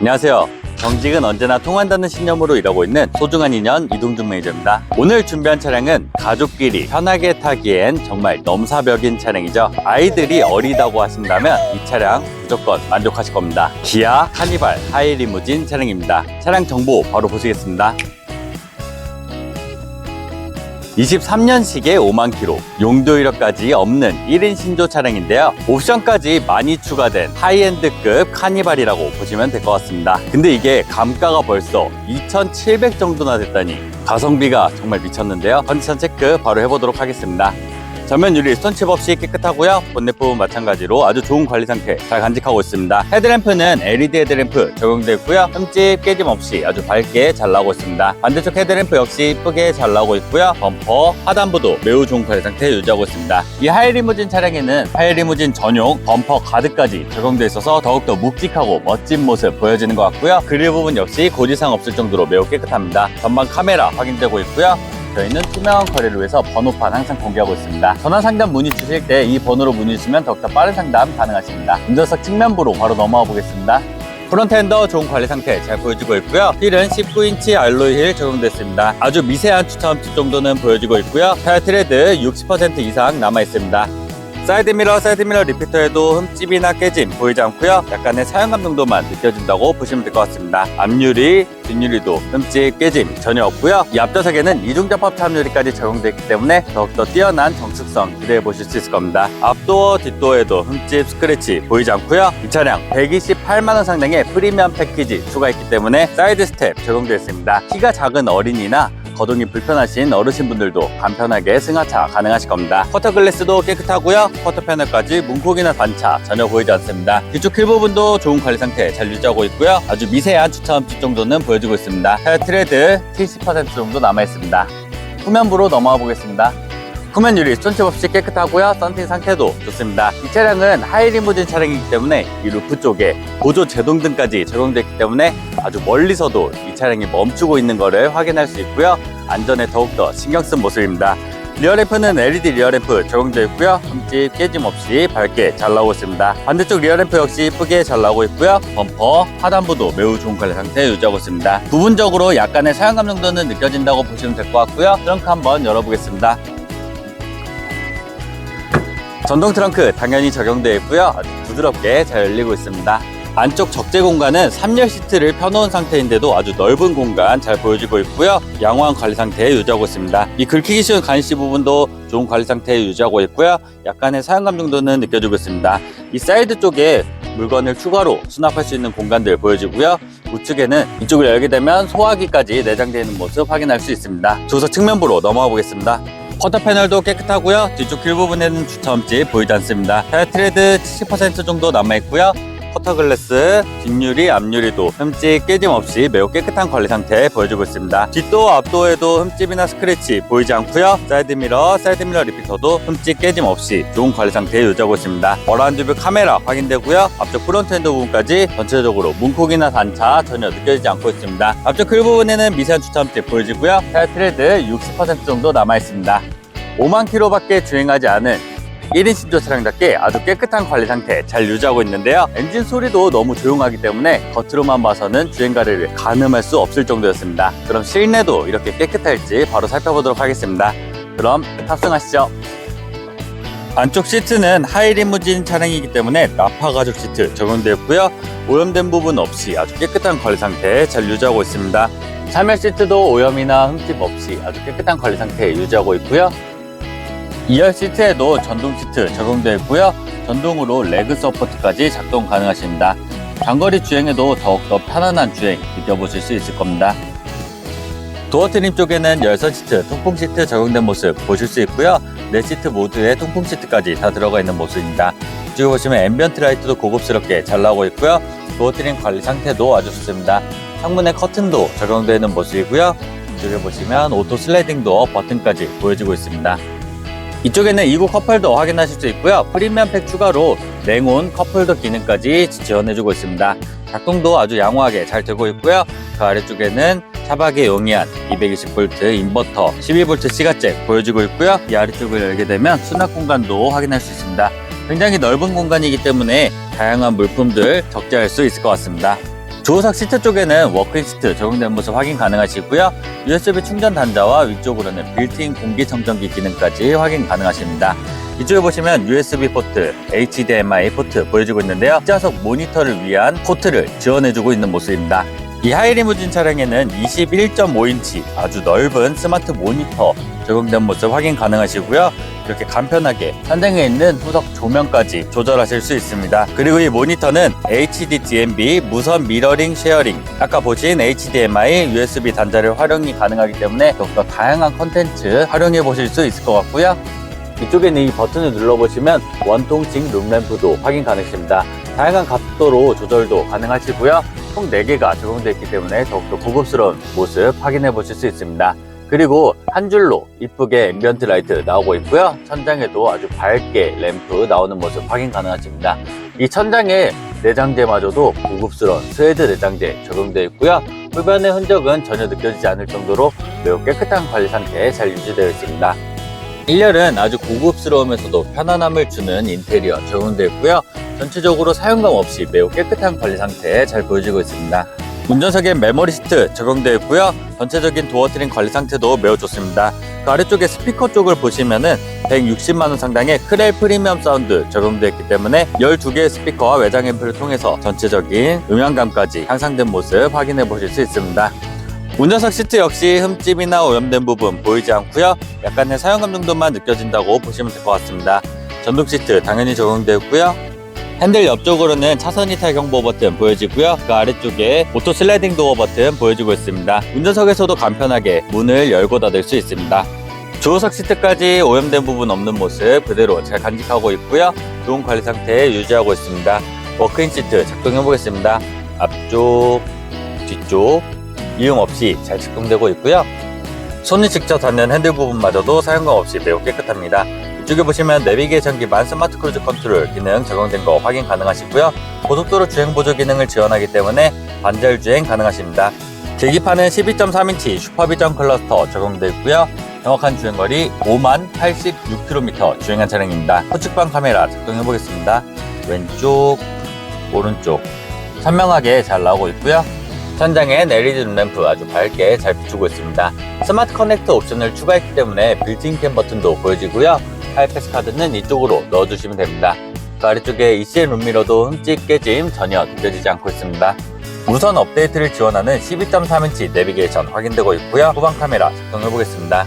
안녕하세요. 정직은 언제나 통한다는 신념으로 일하고 있는 소중한 인연 이동준 매니저입니다. 오늘 준비한 차량은 가족끼리 편하게 타기엔 정말 넘사벽인 차량이죠. 아이들이 어리다고 하신다면 이 차량 무조건 만족하실 겁니다. 기아 카니발 하이리무진 차량입니다. 차량 정보 바로 보시겠습니다. 23년식의 5만 킬로, 용도 이력까지 없는 1인 신조 차량인데요. 옵션까지 많이 추가된 하이엔드급 카니발이라고 보시면 될 것 같습니다. 근데 이게 감가가 벌써 2,700 정도나 됐다니 가성비가 정말 미쳤는데요. 컨디션 체크 바로 해보도록 하겠습니다. 전면 유리 스톤칩 없이 깨끗하고요. 본넷 부분 마찬가지로 아주 좋은 관리 상태 잘 간직하고 있습니다. 헤드램프는 LED 헤드램프 적용되어 있고요. 흠집 깨짐 없이 아주 밝게 잘 나오고 있습니다. 반대쪽 헤드램프 역시 이쁘게 잘 나오고 있고요. 범퍼 하단부도 매우 좋은 관리 상태 유지하고 있습니다. 이 하이리무진 차량에는 하이리무진 전용 범퍼 가드까지 적용되어 있어서 더욱더 묵직하고 멋진 모습 보여지는 것 같고요. 그릴 부분 역시 고지상 없을 정도로 매우 깨끗합니다. 전방 카메라 확인되고 있고요. 저희는 투명한 거래를 위해서 번호판 항상 공개하고 있습니다. 전화 상담 문의 주실 때 이 번호로 문의 주시면 더욱더 빠른 상담 가능하십니다. 운전석 측면부로 바로 넘어가 보겠습니다. 프론트 핸더 좋은 관리 상태 잘 보여지고 있고요. 휠은 19인치 알로이 휠 적용됐습니다. 아주 미세한 주차음집 정도는 보여지고 있고요. 타이어 트레드 60% 이상 남아 있습니다. 사이드미러, 사이드미러 리피터에도 흠집이나 깨짐 보이지 않고요. 약간의 사용감 정도만 느껴진다고 보시면 될 것 같습니다. 앞유리, 뒷유리도 흠집, 깨짐 전혀 없고요. 이 앞좌석에는 이중접합 참유리까지 적용되어 있기 때문에 더욱더 뛰어난 정숙성 기대해 보실 수 있을 겁니다. 앞도어, 뒷도어에도 흠집, 스크래치 보이지 않고요. 이 차량 128만 원 상당의 프리미엄 패키지 추가했기 때문에 사이드 스텝 적용되어 있습니다. 키가 작은 어린이나 거동이 불편하신 어르신분들도 간편하게 승하차 가능하실 겁니다. 커터 글래스도 깨끗하고요. 커터 패널까지 문콕이나 반차 전혀 보이지 않습니다. 뒤쪽 휠 부분도 좋은 관리 상태 잘 유지하고 있고요. 아주 미세한 주차 흠집 정도는 보여지고 있습니다. 타이어 트레드 70% 정도 남아 있습니다. 후면부로 넘어가 보겠습니다. 후면 유리 스톤칩 없이 깨끗하고요. 썬팅 상태도 좋습니다. 이 차량은 하이리무진 차량이기 때문에 이 루프 쪽에 보조 제동등까지 적용되어 있기 때문에 아주 멀리서도 이 차량이 멈추고 있는 것을 확인할 수 있고요. 안전에 더욱더 신경 쓴 모습입니다. 리어램프는 LED 리어램프 적용되어 있고요. 흠집 깨짐 없이 밝게 잘 나오고 있습니다. 반대쪽 리어램프 역시 이쁘게 잘 나오고 있고요. 범퍼 하단부도 매우 좋은 관리 상태 유지하고 있습니다. 부분적으로 약간의 사용감 정도는 느껴진다고 보시면 될 것 같고요. 트렁크 한번 열어보겠습니다. 전동 트렁크 당연히 적용되어 있고요. 부드럽게 잘 열리고 있습니다. 안쪽 적재 공간은 3열 시트를 펴놓은 상태인데도 아주 넓은 공간 잘 보여지고 있고요. 양호한 관리 상태 유지하고 있습니다. 이 긁히기 쉬운 간시 부분도 좋은 관리 상태 유지하고 있고요. 약간의 사용감 정도는 느껴지고 있습니다. 이 사이드 쪽에 물건을 추가로 수납할 수 있는 공간들 보여지고요. 우측에는 이쪽을 열게 되면 소화기까지 내장되어 있는 모습 확인할 수 있습니다. 조석 측면부로 넘어가 보겠습니다. 쿼터 패널도 깨끗하고요. 뒤쪽 휠 부분에는 주차음집 보이지 않습니다. 타이어 트레드 70% 정도 남아있고요. 쿼터 글래스, 뒷유리, 앞유리도 흠집 깨짐 없이 매우 깨끗한 관리 상태 보여주고 있습니다. 뒷도어, 앞도어에도 흠집이나 스크래치 보이지 않고요. 사이드미러, 사이드미러 리피터도 흠집 깨짐 없이 좋은 관리 상태 유지하고 있습니다. 어라운드뷰 카메라 확인되고요. 앞쪽 프론트 핸드 부분까지 전체적으로 문콕이나 단차 전혀 느껴지지 않고 있습니다. 앞쪽 휠 부분에는 미세한 주차함집 보여지고요. 타이어 트레드 60% 정도 남아 있습니다. 5만 킬로밖에 주행하지 않은 1인 신조 차량답게 아주 깨끗한 관리 상태 잘 유지하고 있는데요. 엔진 소리도 너무 조용하기 때문에 겉으로만 봐서는 주행거리를 가늠할 수 없을 정도였습니다. 그럼 실내도 이렇게 깨끗할지 바로 살펴보도록 하겠습니다. 그럼 탑승하시죠. 안쪽 시트는 하이리무진 차량이기 때문에 나파 가죽 시트 적용되었고요. 오염된 부분 없이 아주 깨끗한 관리 상태 잘 유지하고 있습니다. 차멸 시트도 오염이나 흠집 없이 아주 깨끗한 관리 상태 유지하고 있고요. 2열 시트에도 전동 시트 적용되어 있고요. 전동으로 레그 서포트까지 작동 가능하십니다. 장거리 주행에도 더욱더 편안한 주행 느껴보실 수 있을 겁니다. 도어 트림 쪽에는 열선 시트, 통풍 시트 적용된 모습 보실 수 있고요. 네 시트 모두에 통풍 시트까지 다 들어가 있는 모습입니다. 이쪽에 보시면 앰비언트 라이트도 고급스럽게 잘 나오고 있고요. 도어 트림 관리 상태도 아주 좋습니다. 창문에 커튼도 적용되어 있는 모습이고요. 이쪽에 보시면 오토 슬라이딩 도어 버튼까지 보여지고 있습니다. 이쪽에는 2구 컵홀더 확인하실 수 있고요. 프리미엄 팩 추가로 냉온 컵홀더 기능까지 지원해주고 있습니다. 작동도 아주 양호하게 잘 되고 있고요. 그 아래쪽에는 차박에 용이한 220V 인버터 12V 시가잭 보여지고 있고요. 이 아래쪽을 열게 되면 수납 공간도 확인할 수 있습니다. 굉장히 넓은 공간이기 때문에 다양한 물품들 적재할 수 있을 것 같습니다. 조수석 시트 쪽에는 워크인 시트 적용된 모습 확인 가능하시고요. USB 충전 단자와 위쪽으로는 빌트인 공기청정기 기능까지 확인 가능하십니다. 이쪽에 보시면 USB 포트, HDMI 포트 보여주고 있는데요. 뒷좌석 모니터를 위한 포트를 지원해주고 있는 모습입니다. 이 하이리무진 차량에는 21.5인치 아주 넓은 스마트 모니터 적용된 모습 확인 가능하시고요. 이렇게 간편하게 천장에 있는 후석 조명까지 조절하실 수 있습니다. 그리고 이 모니터는 HD DMB 무선 미러링 쉐어링 아까 보신 HDMI USB 단자를 활용이 가능하기 때문에 더욱더 다양한 컨텐츠 활용해 보실 수 있을 것 같고요. 이쪽에는 이 버튼을 눌러보시면 원통식 룸램프도 확인 가능하십니다. 다양한 각도로 조절도 가능하시고요. 총 4개가 적용되어 있기 때문에 더욱더 고급스러운 모습 확인해 보실 수 있습니다. 그리고 한 줄로 이쁘게 앰비언트 라이트 나오고 있고요. 천장에도 아주 밝게 램프 나오는 모습 확인 가능하십니다. 이 천장에 내장재마저도 고급스러운 스웨드 내장재 적용되어 있고요. 흡연의 흔적은 전혀 느껴지지 않을 정도로 매우 깨끗한 관리 상태에 잘 유지되어 있습니다. 1열은 아주 고급스러우면서도 편안함을 주는 인테리어 적용되어 있고요. 전체적으로 사용감 없이 매우 깨끗한 관리 상태에 잘 보여지고 있습니다. 운전석엔 메모리 시트 적용되어 있고요. 전체적인 도어 트림 관리 상태도 매우 좋습니다. 그 아래쪽에 스피커 쪽을 보시면은 160만원 상당의 크렐 프리미엄 사운드 적용되어 있기 때문에 12개의 스피커와 외장 앰프를 통해서 전체적인 음향감까지 향상된 모습 확인해 보실 수 있습니다. 운전석 시트 역시 흠집이나 오염된 부분 보이지 않고요. 약간의 사용감 정도만 느껴진다고 보시면 될 것 같습니다. 전동 시트 당연히 적용되어 있고요. 핸들 옆쪽으로는 차선 이탈 경보 버튼 보여지고요. 그 아래쪽에 오토 슬라이딩 도어 버튼 보여지고 있습니다. 운전석에서도 간편하게 문을 열고 닫을 수 있습니다. 조수석 시트까지 오염된 부분 없는 모습 그대로 잘 간직하고 있고요. 좋은 관리 상태 유지하고 있습니다. 워크인 시트 작동해 보겠습니다. 앞쪽, 뒤쪽 이용 없이 잘 작동되고 있고요. 손이 직접 닿는 핸들 부분마저도 사용감 없이 매우 깨끗합니다. 이쪽에 보시면 내비게이션 기반 스마트 크루즈 컨트롤 기능 적용된 거 확인 가능하시고요. 고속도로 주행 보조 기능을 지원하기 때문에 반절 주행 가능하십니다. 계기판은 12.3인치 슈퍼비전 클러스터 적용되어 있고요. 정확한 주행거리 5만 86km 주행한 차량입니다. 후측방 카메라 작동해 보겠습니다. 왼쪽, 오른쪽 선명하게 잘 나오고 있고요. 천장에 LED 룸램프 아주 밝게 잘 비추고 있습니다. 스마트 커넥터 옵션을 추가했기 때문에 빌트인 캠 버튼도 보여지고요. 하이패스 카드는 이쪽으로 넣어주시면 됩니다. 그 아래쪽에 ECM 룸미러도 흠집 깨짐 전혀 느껴지지 않고 있습니다. 무선 업데이트를 지원하는 12.3인치 내비게이션 확인되고 있고요. 후방 카메라 작동해 보겠습니다.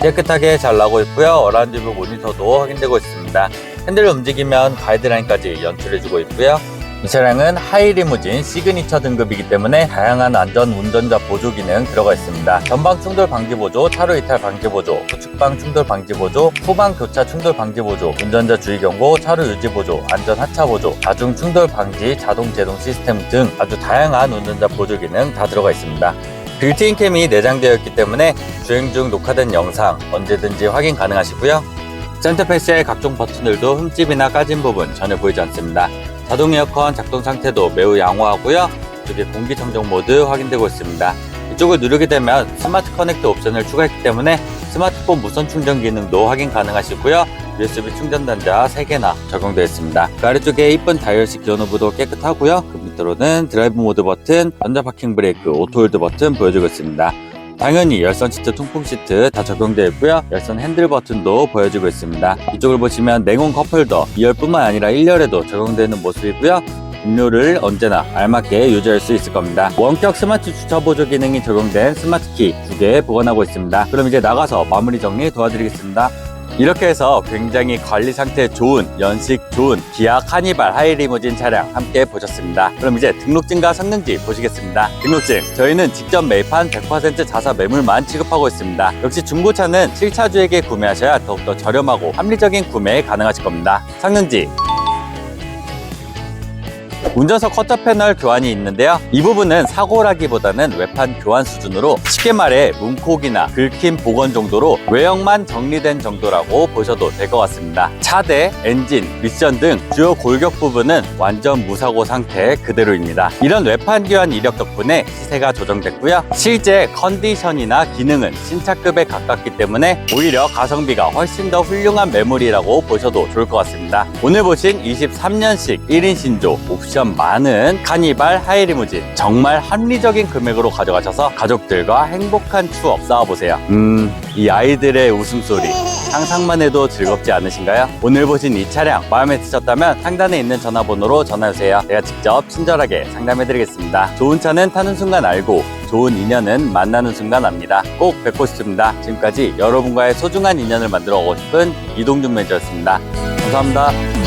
깨끗하게 잘 나오고 있고요. 어라운드 뷰 모니터도 확인되고 있습니다. 핸들을 움직이면 가이드라인까지 연출해주고 있고요. 이 차량은 하이리무진 시그니처 등급이기 때문에 다양한 안전 운전자 보조 기능 들어가 있습니다. 전방 충돌 방지 보조, 차로 이탈 방지 보조, 우측방 충돌 방지 보조, 후방 교차 충돌 방지 보조, 운전자 주의 경고, 차로 유지 보조, 안전 하차 보조, 자중 충돌 방지 자동 제동 시스템 등 아주 다양한 운전자 보조 기능 다 들어가 있습니다. 빌트인 캠이 내장되어 있기 때문에 주행 중 녹화된 영상 언제든지 확인 가능하시고요. 센터패시의 각종 버튼들도 흠집이나 까진 부분 전혀 보이지 않습니다. 자동 에어컨 작동 상태도 매우 양호하고요. 이쪽에 공기청정 모드 확인되고 있습니다. 이쪽을 누르게 되면 스마트 커넥터 옵션을 추가했기 때문에 스마트폰 무선 충전 기능도 확인 가능하시고요. USB 충전 단자 3개나 적용되어 있습니다. 그 아래쪽에 이쁜 다이얼식 기어노브도 깨끗하고요. 그 밑으로는 드라이브 모드 버튼, 전자 파킹 브레이크, 오토홀드 버튼 보여주고 있습니다. 당연히 열선 시트, 통풍 시트 다 적용되어 있고요. 열선 핸들 버튼도 보여지고 있습니다. 이쪽을 보시면 냉온 컵홀더 2열뿐만 아니라 1열에도 적용되는 모습이고요. 음료를 언제나 알맞게 유지할 수 있을 겁니다. 원격 스마트 주차 보조 기능이 적용된 스마트 키 두 개 보관하고 있습니다. 그럼 이제 나가서 마무리 정리 도와드리겠습니다. 이렇게 해서 굉장히 관리 상태 좋은, 연식 좋은 기아 카니발 하이리무진 차량 함께 보셨습니다. 그럼 이제 등록증과 성능지 보시겠습니다. 등록증, 저희는 직접 매입한 100% 자사 매물만 취급하고 있습니다. 역시 중고차는 실차주에게 구매하셔야 더욱더 저렴하고 합리적인 구매 가능하실 겁니다. 성능지, 운전석 커터 패널 교환이 있는데요. 이 부분은 사고라기보다는 외판 교환 수준으로 쉽게 말해 문콕이나 긁힘 복원 정도로 외형만 정리된 정도라고 보셔도 될 것 같습니다. 차대, 엔진, 미션 등 주요 골격 부분은 완전 무사고 상태 그대로입니다. 이런 외판 교환 이력 덕분에 시세가 조정됐고요. 실제 컨디션이나 기능은 신차급에 가깝기 때문에 오히려 가성비가 훨씬 더 훌륭한 매물이라고 보셔도 좋을 것 같습니다. 오늘 보신 23년식 1인 신조 옵션 옵션 많은 카니발 하이리무진 정말 합리적인 금액으로 가져가셔서 가족들과 행복한 추억 쌓아보세요. 음. 이 아이들의 웃음소리 상상만 해도 즐겁지 않으신가요? 오늘 보신 이 차량 마음에 드셨다면 상단에 있는 전화번호로 전화주세요. 제가 직접 친절하게 상담해드리겠습니다. 좋은 차는 타는 순간 알고 좋은 인연은 만나는 순간 압니다. 꼭 뵙고 싶습니다. 지금까지 여러분과의 소중한 인연을 만들어 오고 싶은 이동준 매니저였습니다. 감사합니다